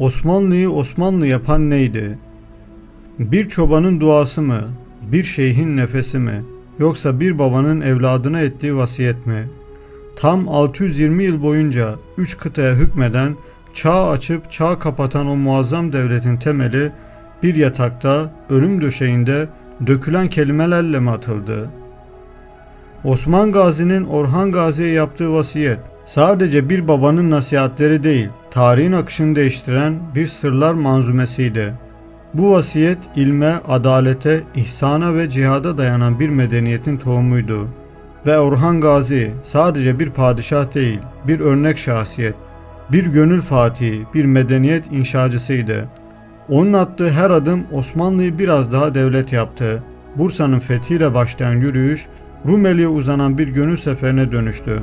Osmanlı'yı Osmanlı yapan neydi? Bir çobanın duası mı? Bir şeyhin nefesi mi? Yoksa bir babanın evladına ettiği vasiyet mi? Tam 620 yıl boyunca üç kıtaya hükmeden, çağ açıp çağ kapatan o muazzam devletin temeli bir yatakta, ölüm döşeğinde dökülen kelimelerle mi atıldı? Osman Gazi'nin Orhan Gazi'ye yaptığı vasiyet sadece bir babanın nasihatleri değil, tarihin akışını değiştiren bir sırlar manzumesiydi. Bu vasiyet ilme, adalete, ihsana ve cihada dayanan bir medeniyetin tohumuydu. Ve Orhan Gazi sadece bir padişah değil, bir örnek şahsiyet, bir gönül fatihi, bir medeniyet inşacısıydı. Onun attığı her adım Osmanlı'yı biraz daha devlet yaptı. Bursa'nın fethiyle başlayan yürüyüş, Rumeli'ye uzanan bir gönül seferine dönüştü.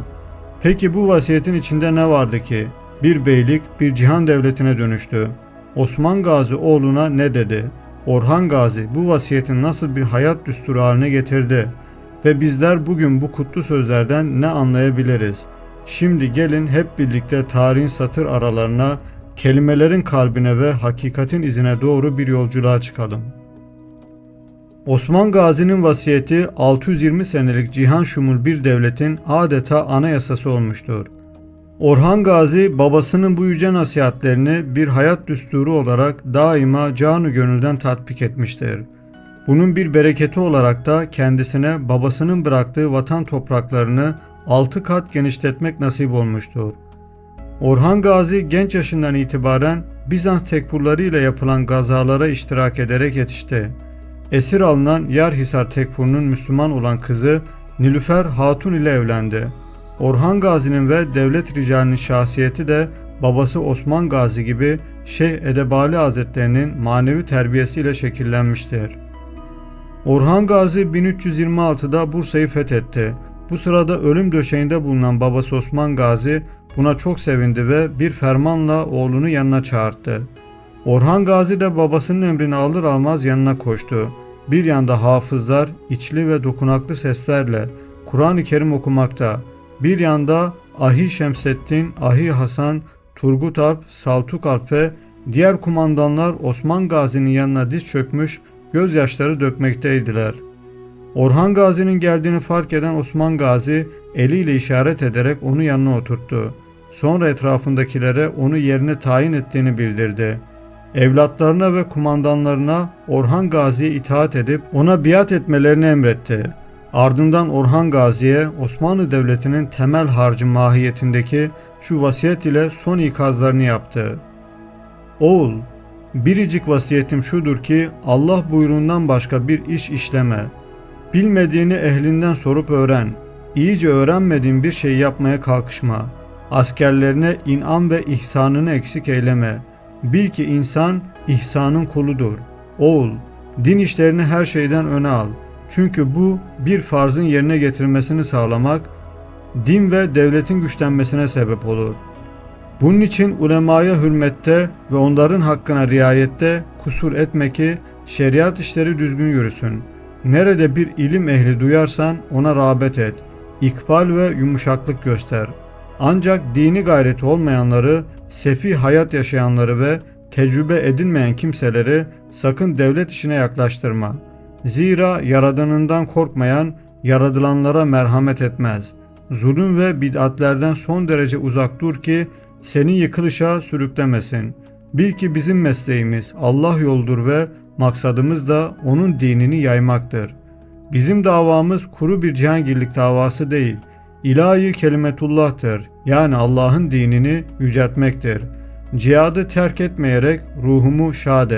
Peki bu vasiyetin içinde ne vardı ki? Bir beylik, bir cihan devletine dönüştü. Osman Gazi oğluna ne dedi? Orhan Gazi bu vasiyetin nasıl bir hayat düsturu haline getirdi? Ve bizler bugün bu kutlu sözlerden ne anlayabiliriz? Şimdi gelin hep birlikte tarihin satır aralarına, kelimelerin kalbine ve hakikatin izine doğru bir yolculuğa çıkalım. Osman Gazi'nin vasiyeti 620 senelik cihan şumul bir devletin adeta anayasası olmuştur. Orhan Gazi babasının bu yüce nasihatlerini bir hayat düsturu olarak daima canı gönülden tatbik etmiştir. Bunun bir bereketi olarak da kendisine babasının bıraktığı vatan topraklarını altı kat genişletmek nasip olmuştur. Orhan Gazi genç yaşından itibaren Bizans tekfurları ile yapılan gazalara iştirak ederek yetişti. Esir alınan Yarhisar tekfurunun Müslüman olan kızı Nilüfer Hatun ile evlendi. Orhan Gazi'nin ve devlet ricalinin şahsiyeti de babası Osman Gazi gibi Şeyh Edebali Hazretlerinin manevi terbiyesiyle şekillenmiştir. Orhan Gazi 1326'da Bursa'yı fethetti. Bu sırada ölüm döşeğinde bulunan babası Osman Gazi buna çok sevindi ve bir fermanla oğlunu yanına çağırdı. Orhan Gazi de babasının emrini alır almaz yanına koştu. Bir yanda hafızlar içli ve dokunaklı seslerle Kur'an-ı Kerim okumakta. Bir yanda Ahi Şemseddin, Ahi Hasan, Turgut Alp, Saltuk Alp ve diğer kumandanlar Osman Gazi'nin yanına diz çökmüş, gözyaşları dökmekteydiler. Orhan Gazi'nin geldiğini fark eden Osman Gazi eliyle işaret ederek onu yanına oturttu. Sonra etrafındakilere onu yerine tayin ettiğini bildirdi. Evlatlarına ve kumandanlarına Orhan Gazi'ye itaat edip ona biat etmelerini emretti. Ardından Orhan Gazi'ye Osmanlı Devleti'nin temel harcı mahiyetindeki şu vasiyet ile son ikazlarını yaptı. Oğul, biricik vasiyetim şudur ki Allah buyruğundan başka bir iş işleme. Bilmediğini ehlinden sorup öğren. İyice öğrenmediğin bir şey yapmaya kalkışma. Askerlerine inan ve ihsanını eksik eyleme. Bil ki insan ihsanın kuludur. Oğul, din işlerini her şeyden öne al. Çünkü bu bir farzın yerine getirilmesini sağlamak, din ve devletin güçlenmesine sebep olur. Bunun için ulemaya hürmette ve onların hakkına riayette kusur etme ki şeriat işleri düzgün yürüsün. Nerede bir ilim ehli duyarsan ona rağbet et. İkbal ve yumuşaklık göster. Ancak dini gayreti olmayanları, sefi hayat yaşayanları ve tecrübe edinmeyen kimseleri sakın devlet işine yaklaştırma. Zira yaradanından korkmayan yaradılanlara merhamet etmez. Zulüm ve bid'atlerden son derece uzak dur ki seni yıkılışa sürüklemesin. Bil ki bizim mesleğimiz Allah yoldur ve maksadımız da onun dinini yaymaktır. Bizim davamız kuru bir cihangirlik davası değil, ilahi kelimetullah'tır. Yani Allah'ın dinini yüceltmektir. Cihadı terk etmeyerek ruhumu şad.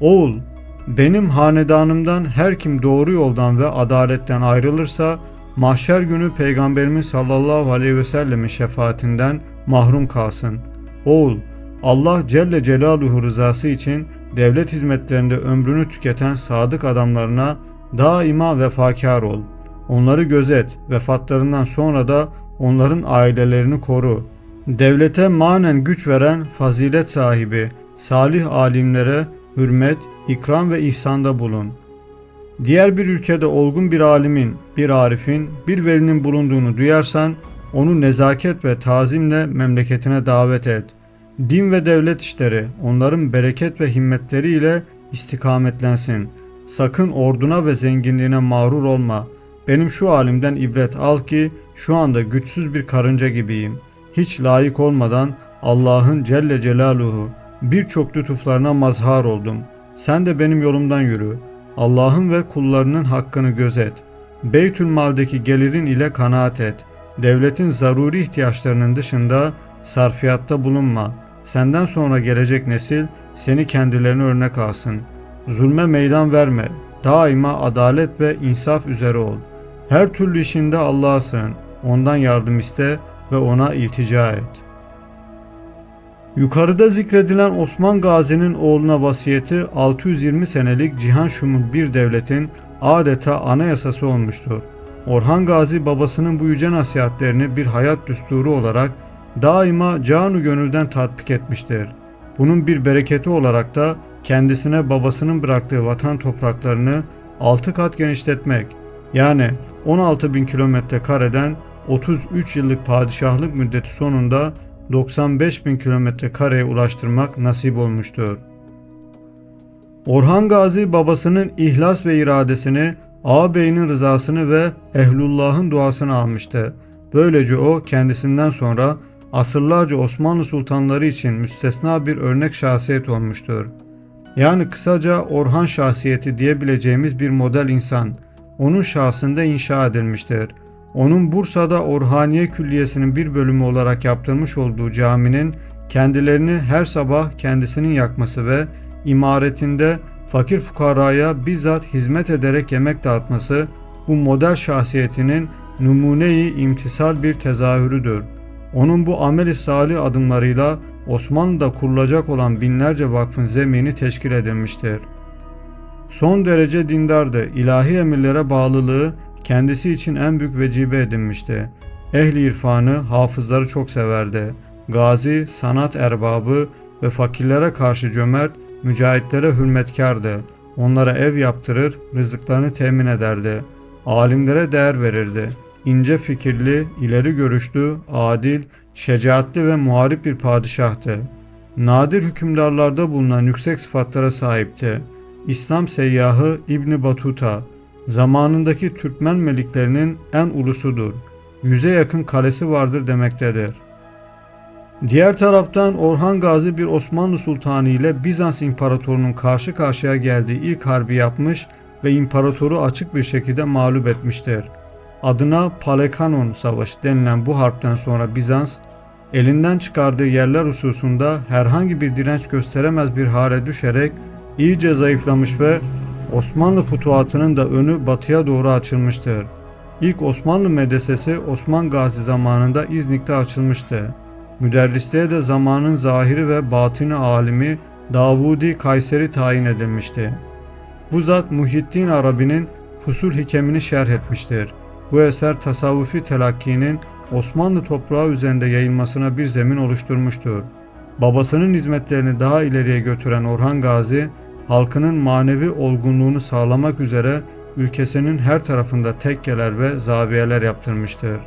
Oğul, benim hanedanımdan her kim doğru yoldan ve adaletten ayrılırsa mahşer günü Peygamberimin sallallahu aleyhi ve sellemin şefaatinden mahrum kalsın. Oğul, Allah Celle Celaluhu rızası için devlet hizmetlerinde ömrünü tüketen sadık adamlarına daima vefakar ol. Onları gözet, vefatlarından sonra da onların ailelerini koru. Devlete manen güç veren fazilet sahibi, salih alimlere hürmet, ikram ve ihsanda bulun. Diğer bir ülkede olgun bir alimin, bir arifin, bir velinin bulunduğunu duyarsan onu nezaket ve tazimle memleketine davet et. Din ve devlet işleri onların bereket ve himmetleriyle istikametlensin. Sakın orduna ve zenginliğine mağrur olma. Benim şu halimden ibret al ki şu anda güçsüz bir karınca gibiyim. Hiç layık olmadan Allah'ın Celle Celaluhu birçok lütuflarına mazhar oldum. Sen de benim yolumdan yürü. Allah'ın ve kullarının hakkını gözet. Beytül Mal'deki gelirin ile kanaat et. Devletin zaruri ihtiyaçlarının dışında sarfiyatta bulunma. Senden sonra gelecek nesil seni kendilerine örnek alsın. Zulme meydan verme. Daima adalet ve insaf üzere ol. Her türlü işinde Allah'a sığın. Ondan yardım iste ve ona iltica et.'' Yukarıda zikredilen Osman Gazi'nin oğluna vasiyeti 620 senelik cihan şumul bir devletin adeta anayasası olmuştur. Orhan Gazi babasının bu yüce nasihatlerini bir hayat düsturu olarak daima canu gönülden tatbik etmiştir. Bunun bir bereketi olarak da kendisine babasının bıraktığı vatan topraklarını 6 kat genişletmek yani 16 bin kilometre kareden 33 yıllık padişahlık müddeti sonunda 95 bin kilometre kareye ulaştırmak nasip olmuştur. Orhan Gazi babasının ihlas ve iradesini, ağabeyinin rızasını ve ehlullahın duasını almıştı. Böylece o kendisinden sonra asırlarca Osmanlı sultanları için müstesna bir örnek şahsiyet olmuştur. Yani kısaca Orhan şahsiyeti diyebileceğimiz bir model insan, onun şahsında inşa edilmiştir. Onun Bursa'da Orhaniye Külliyesi'nin bir bölümü olarak yaptırmış olduğu caminin kendilerini her sabah kendisinin yakması ve imaretinde fakir fukaraya bizzat hizmet ederek yemek dağıtması bu model şahsiyetinin numuneyi imtisal bir tezahürüdür. Onun bu ameli salih adımlarıyla Osmanlı'da kurulacak olan binlerce vakfın zemini teşkil edilmiştir. Son derece dindardı, ilahi emirlere bağlılığı kendisi için en büyük vecibe edinmişti. Ehli irfanı, hafızları çok severdi. Gazi, sanat erbabı ve fakirlere karşı cömert, mücahitlere hürmetkardı. Onlara ev yaptırır, rızıklarını temin ederdi. Alimlere değer verirdi. İnce fikirli, ileri görüşlü, adil, şecaatli ve muharip bir padişahtı. Nadir hükümdarlarda bulunan yüksek sıfatlara sahipti. İslam seyyahı İbni Batuta, zamanındaki Türkmen meliklerinin en ulusudur. Yüze yakın kalesi vardır demektedir. Diğer taraftan Orhan Gazi bir Osmanlı Sultanı ile Bizans İmparatorunun karşı karşıya geldiği ilk harbi yapmış ve imparatoru açık bir şekilde mağlup etmiştir. Adına Palekanon Savaşı denilen bu harpten sonra Bizans, elinden çıkardığı yerler hususunda herhangi bir direnç gösteremez bir hale düşerek iyice zayıflamış ve Osmanlı futuhatının da önü batıya doğru açılmıştır. İlk Osmanlı medresesi Osman Gazi zamanında İznik'te açılmıştı. Müderrisliğe de zamanın zahiri ve batini alimi Davudi Kayseri tayin edilmişti. Bu zat Muhittin Arabi'nin Fusul Hikemini şerh etmiştir. Bu eser tasavvufi telakkinin Osmanlı toprağı üzerinde yayılmasına bir zemin oluşturmuştur. Babasının hizmetlerini daha ileriye götüren Orhan Gazi, halkının manevi olgunluğunu sağlamak üzere ülkesinin her tarafında tekkeler ve zaviyeler yaptırmıştır.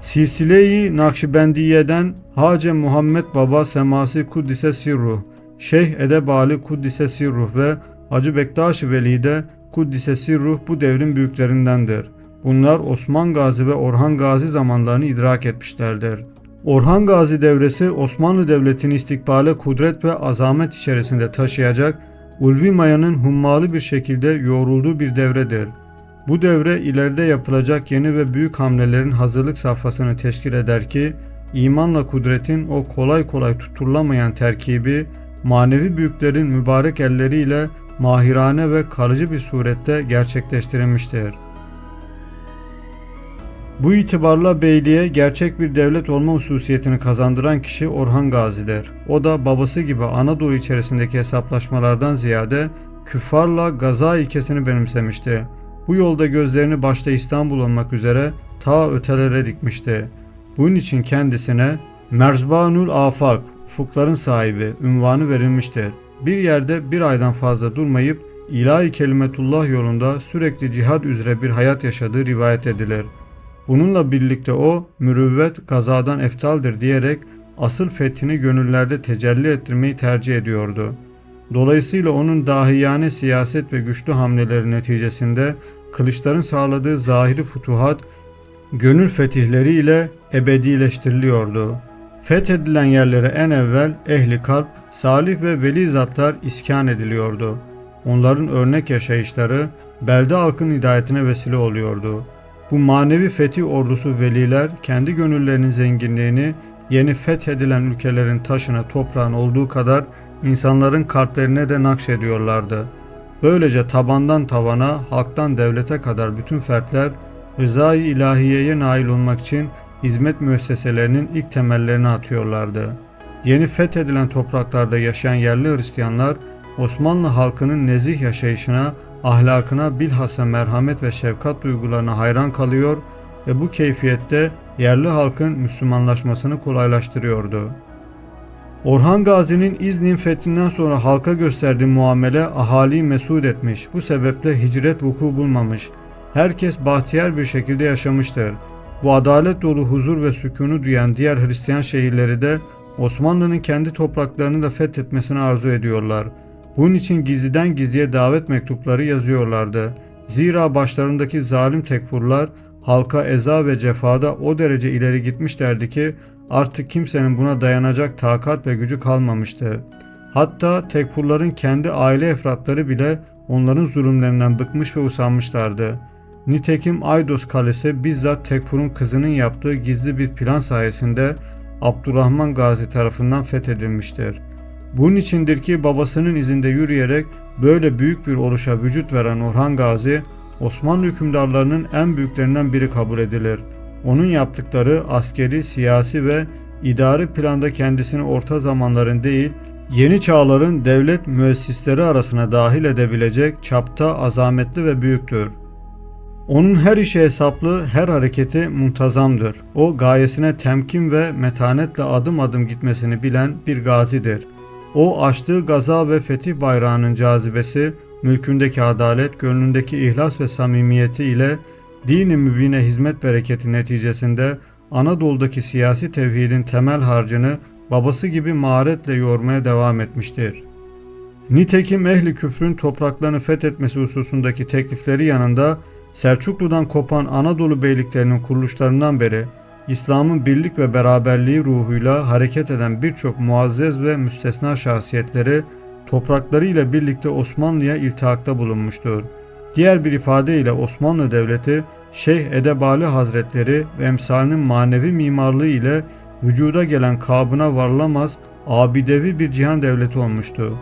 Silsile-i Nakşibendiye'den Hace Muhammed Baba Semasi Kuddise Sirruh, Şeyh Edebali Kuddise Sirruh ve Hacı Bektaş Veli'de Kuddise Sirruh bu devrin büyüklerindendir. Bunlar Osman Gazi ve Orhan Gazi zamanlarını idrak etmişlerdir. Orhan Gazi devresi Osmanlı Devleti'ni istikbale kudret ve azamet içerisinde taşıyacak ulvi mayanın hummalı bir şekilde yoğrulduğu bir devredir. Bu devre ileride yapılacak yeni ve büyük hamlelerin hazırlık safhasını teşkil eder ki imanla kudretin o kolay kolay tutulamayan terkibi manevi büyüklerin mübarek elleriyle mahirane ve kalıcı bir surette gerçekleştirilmiştir. Bu itibarla beyliğe gerçek bir devlet olma hususiyetini kazandıran kişi Orhan Gazi'dir. O da babası gibi Anadolu içerisindeki hesaplaşmalardan ziyade küffarla Gaza ilkesini benimsemişti. Bu yolda gözlerini başta İstanbul olmak üzere ta ötelere dikmişti. Bunun için kendisine Merzbanul Afak, ufukların sahibi ünvanı verilmiştir. Bir yerde bir aydan fazla durmayıp ilahi kelimetullah yolunda sürekli cihad üzere bir hayat yaşadığı rivayet edilir.'' Bununla birlikte o mürüvvet kazadan eftaldir diyerek asıl fethini gönüllerde tecelli ettirmeyi tercih ediyordu. Dolayısıyla onun dahiyane siyaset ve güçlü hamleleri neticesinde kılıçların sağladığı zahiri futuhat gönül fetihleri ile ebedileştiriliyordu. Fethedilen yerlere en evvel ehli kalp, salih ve veli zatlar iskan ediliyordu. Onların örnek yaşayışları belde halkın hidayetine vesile oluyordu. Bu manevi fetih ordusu veliler kendi gönüllerinin zenginliğini yeni fethedilen ülkelerin taşına toprağın olduğu kadar insanların kalplerine de nakşediyorlardı. Böylece tabandan tavana, halktan devlete kadar bütün fertler rızayı ilahiyeye nail olmak için hizmet müesseselerinin ilk temellerini atıyorlardı. Yeni fethedilen topraklarda yaşayan yerli Hristiyanlar Osmanlı halkının nezih yaşayışına, ahlakına bilhassa merhamet ve şefkat duygularına hayran kalıyor ve bu keyfiyette yerli halkın Müslümanlaşmasını kolaylaştırıyordu. Orhan Gazi'nin İznin fethinden sonra halka gösterdiği muamele ahaliyi mesut etmiş. Bu sebeple hicret vuku bulmamış. Herkes bahtiyar bir şekilde yaşamıştır. Bu adalet dolu huzur ve sükunu duyan diğer Hristiyan şehirleri de Osmanlı'nın kendi topraklarını da fethetmesini arzu ediyorlar. Bunun için gizliden gizliye davet mektupları yazıyorlardı. Zira başlarındaki zalim tekfurlar halka eza ve cefada o derece ileri gitmişlerdi ki artık kimsenin buna dayanacak takat ve gücü kalmamıştı. Hatta tekfurların kendi aile efratları bile onların zulümlerinden bıkmış ve usanmışlardı. Nitekim Aydos Kalesi bizzat Tekfur'un kızının yaptığı gizli bir plan sayesinde Abdurrahman Gazi tarafından fethedilmiştir. Bunun içindir ki babasının izinde yürüyerek böyle büyük bir oluşa vücut veren Orhan Gazi, Osmanlı hükümdarlarının en büyüklerinden biri kabul edilir. Onun yaptıkları askeri, siyasi ve idari planda kendisini orta zamanların değil, yeni çağların devlet müessisleri arasına dahil edebilecek çapta azametli ve büyüktür. Onun her işi hesaplı, her hareketi muntazamdır. O gayesine temkin ve metanetle adım adım gitmesini bilen bir gazidir. O açtığı gaza ve fetih bayrağının cazibesi, mülkündeki adalet, gönlündeki ihlas ve samimiyeti ile dini mübine hizmet bereketi neticesinde Anadolu'daki siyasi tevhidin temel harcını babası gibi maharetle yormaya devam etmiştir. Nitekim ehli küfrün topraklarını fethetmesi hususundaki teklifleri yanında Selçuklu'dan kopan Anadolu beyliklerinin kuruluşlarından beri İslam'ın birlik ve beraberliği ruhuyla hareket eden birçok muazzez ve müstesna şahsiyetleri topraklarıyla birlikte Osmanlı'ya iltihakta bulunmuştur. Diğer bir ifadeyle Osmanlı Devleti Şeyh Edebali Hazretleri ve emsalinin manevi mimarlığı ile vücuda gelen kabına varılamaz abidevi bir cihan devleti olmuştu.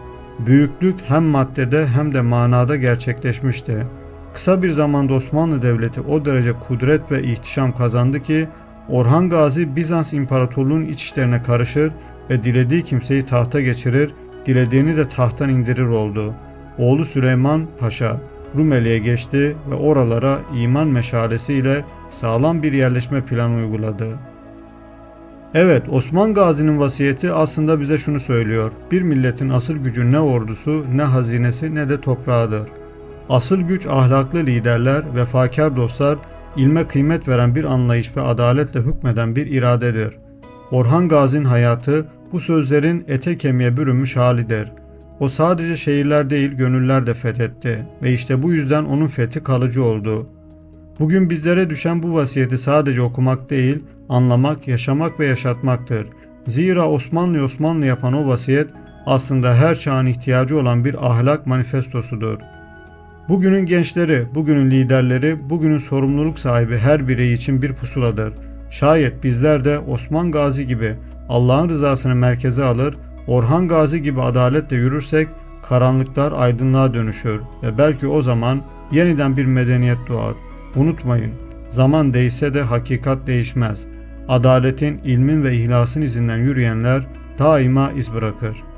Büyüklük hem maddede hem de manada gerçekleşmişti. Kısa bir zamanda Osmanlı Devleti o derece kudret ve ihtişam kazandı ki Orhan Gazi Bizans İmparatorluğu'nun iç işlerine karışır ve dilediği kimseyi tahta geçirir, dilediğini de tahttan indirir oldu. Oğlu Süleyman Paşa Rumeli'ye geçti ve oralara iman meşalesiyle sağlam bir yerleşme planı uyguladı. Evet, Osman Gazi'nin vasiyeti aslında bize şunu söylüyor. Bir milletin asıl gücü ne ordusu, ne hazinesi, ne de toprağıdır. Asıl güç ahlaklı liderler, vefakar dostlar, ilme kıymet veren bir anlayış ve adaletle hükmeden bir iradedir. Orhan Gazi'nin hayatı bu sözlerin ete kemiğe bürünmüş halidir. O sadece şehirler değil gönüller de fethetti ve işte bu yüzden onun fethi kalıcı oldu. Bugün bizlere düşen bu vasiyeti sadece okumak değil, anlamak, yaşamak ve yaşatmaktır. Zira Osmanlı Osmanlı yapan o vasiyet aslında her çağın ihtiyacı olan bir ahlak manifestosudur. Bugünün gençleri, bugünün liderleri, bugünün sorumluluk sahibi her birey için bir pusuladır. Şayet bizler de Osman Gazi gibi Allah'ın rızasını merkeze alır, Orhan Gazi gibi adaletle yürürsek karanlıklar aydınlığa dönüşür ve belki o zaman yeniden bir medeniyet doğar. Unutmayın, zaman değişse de hakikat değişmez. Adaletin, ilmin ve ihlasın izinden yürüyenler daima iz bırakır.''